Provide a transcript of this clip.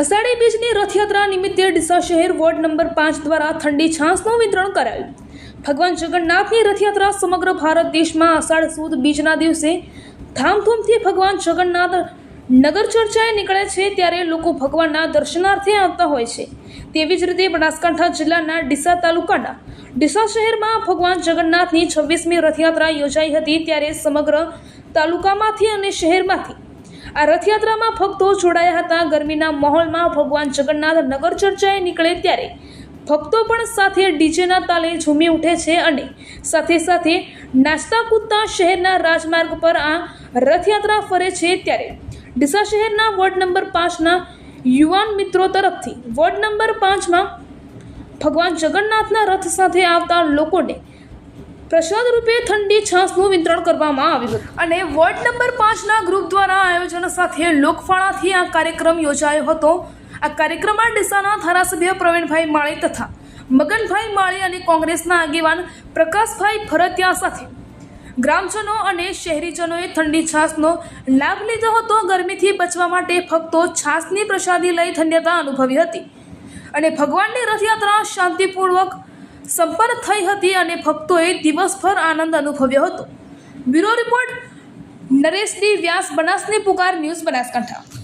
અષાઢી બીજની રથયાત્રા નિમિત્તે ડીસા શહેર વોર્ડ નંબર પાંચ દ્વારા ઠંડી છાસનું વિતરણ કરાયું. ભગવાન જગન્નાથની રથયાત્રા સમગ્ર ભારત દેશમાં અષાઢ સુદ બીજના દિવસે ધામધૂમથી ભગવાન જગન્નાથ નગર ચર્ચાએ નીકળે છે ત્યારે લોકો ભગવાનના દર્શનાર્થે આવતા હોય છે. તેવી જ રીતે બનાસકાંઠા જિલ્લાના ડીસા તાલુકાના ડીસા શહેરમાં ભગવાન જગન્નાથની છવ્વીસમી રથયાત્રા યોજાઈ હતી ત્યારે સમગ્ર તાલુકામાંથી અને શહેરમાંથી આ રથયાત્રામાં ભક્તો જોડાયા હતા. ગરમીના માહોલમાં ભગવાન જગન્નાથ નગર ચર્ચાએ નીકળે ત્યારે ભક્તો પણ સાથે ડીજેના તાલે ઝૂમી ઉઠે છે અને સાથે સાથે નાચતા કૂદતા શહેરના રાજમાર્ગ પર આ રથયાત્રા ફરે છે ત્યારે ડીસા શહેરના વોર્ડ નંબર પાંચના યુવાન મિત્રો તરફથી વોર્ડ નંબર પાંચમાં ભગવાન જગન્નાથના રથ સાથે આવતા લોકોને પ્રસાદ રૂપે ઠંડી છાસનું વિતરણ કરવામાં આવ્યું હતું. અને વોર્ડ નંબર પાંચના ગ્રુપ દ્વારા આયોજન સાથે લોકફાળાથી આ કાર્યક્રમ યોજાયો હતો. આ કાર્યક્રમમાં ડીસાના ધારાસભ્ય પ્રવીણભાઈ માળી તથા મગનભાઈ માળી અને કોંગ્રેસના આગેવાન પ્રકાશભાઈ ફરતિયા સાથે ગ્રામજનો અને શહેરીજનોએ ઠંડી છાસનો લાભ લીધો હતો. ગરમીથી બચવા માટે ભક્તો છાસની પ્રસાદી લઈ ધન્યતા અનુભવી હતી. અને ભગવાનની રથયાત્રા શાંતિપૂર્વક સંપન્ન થઈ હતી અને ભક્તોએ દિવસભર આનંદ અનુભવ્યો હતો. Bureau report Naresh D Vyas બનાસની પુકાર ન્યૂઝ બનાસકાંઠા.